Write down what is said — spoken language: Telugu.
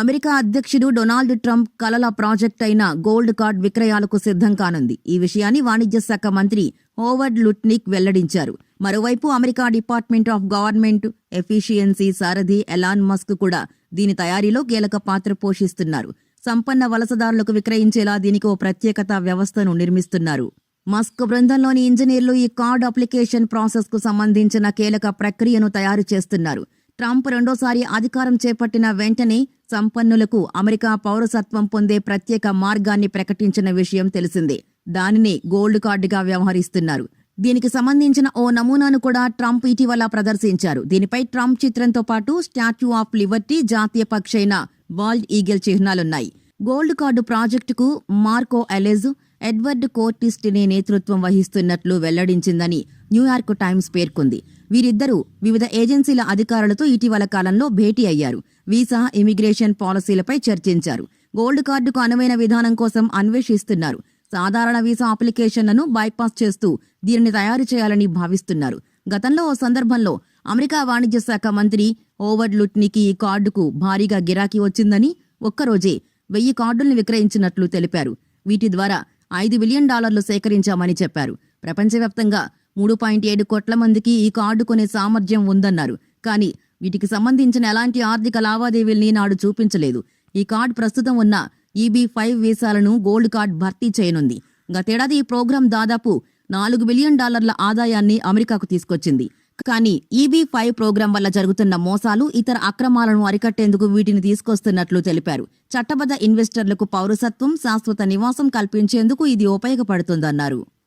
అమెరికా అధ్యక్షుడు డొనాల్డ్ ట్రంప్ కలల ప్రాజెక్ట్ అయిన గోల్డ్ కార్డ్ విక్రయాలకు సిద్ధం కానుంది. ఈ విషయాన్ని వాణిజ్య శాఖ మంత్రి హోవర్డ్ లుట్నిక్ వెల్లడించారు. మరోవైపు America department of government efficiency Sarathi Elon Musk కూడా దీని తయారీలో కీలక పాత్ర పోషిస్తున్నారు. సంపన్న వలసదారులకు విక్రయించేలా దీనికి ఓ ప్రత్యేకత వ్యవస్థను నిర్మిస్తున్నారు. మస్క్ బృందంలోని ఇంజనీర్లు ఈ కార్డ్ అప్లికేషన్ ప్రాసెస్కు సంబంధించిన కీలక ప్రక్రియను తయారు చేస్తున్నారు. ట్రంప్ రెండోసారి అధికారం చేపట్టిన వెంటనే సంపన్నులకు అమెరికా పౌరసత్వం పొందే ప్రత్యేక మార్గాన్ని ప్రకటించిన విషయం తెలిసిందే. దానిని గోల్డ్ కార్డుగా వ్యవహరిస్తున్నారు. దీనికి సంబంధించిన ఓ నమూనాను కూడా ట్రంప్ ఇటీవల ప్రదర్శించారు. దీనిపై ట్రంప్ చిత్రంతో పాటు స్టాచ్యూ ఆఫ్ లిబర్టీ జాతీయ పక్షైన వాల్డ్ ఈగిల్ చిహ్నాలున్నాయి. గోల్డ్ కార్డు ప్రాజెక్టుకు మార్కో అలెజ్ ఎడ్వర్డ్ కోర్టిస్టినే నేతృత్వం వహిస్తున్నట్లు వెల్లడించిందని న్యూయార్క్ టైమ్స్ పేర్కొంది. వీరిద్దరూ వివిధ ఏజెన్సీల అధికారులతో ఇటీవల కాలంలో భేటీ అయ్యారు. వీసా ఇమిగ్రేషన్ పాలసీలపై చర్చించారు. గోల్డ్ కార్డుకు అనువైన విధానం కోసం అన్వేషిస్తున్నారు. సాధారణ వీసా అప్లికేషన్లను బైపాస్ చేస్తూ దీనిని తయారు చేయాలని భావిస్తున్నారు. గతంలో ఓ సందర్భంలో అమెరికా వాణిజ్య శాఖ మంత్రి ఓవర్ లుట్నికి ఈ కార్డుకు భారీగా గిరాకీ వచ్చిందని ఒక్కరోజే వెయ్యి కార్డుల్ని విక్రయించినట్లు తెలిపారు. వీటి ద్వారా ఐదు బిలియన్ డాలర్లు సేకరించామని చెప్పారు. ప్రపంచవ్యాప్తంగా మూడు పాయింట్ ఏడు కోట్ల మందికి ఈ కార్డు కొనే సామర్థ్యం ఉందన్నారు. కానీ వీటికి సంబంధించిన ఎలాంటి ఆర్థిక లావాదేవీల్ని నాడు చూపించలేదు. ఈ కార్డు ప్రస్తుతం ఉన్న ఈబీ ఫైవ్ వీసాలను గోల్డ్ కార్డ్ భర్తీ చేయనుంది. గతేడాది ఈ ప్రోగ్రాం దాదాపు నాలుగు బిలియన్ డాలర్ల ఆదాయాన్ని అమెరికాకు తీసుకొచ్చింది. కానీ ఈబీ ఫైవ్ ప్రోగ్రాం వల్ల జరుగుతున్న మోసాలు ఇతర అక్రమాలను అరికట్టేందుకు వీటిని తీసుకొస్తున్నట్లు తెలిపారు. చట్టబద్ధ ఇన్వెస్టర్లకు పౌరసత్వం శాశ్వత నివాసం కల్పించేందుకు ఇది ఉపయోగపడుతుందన్నారు.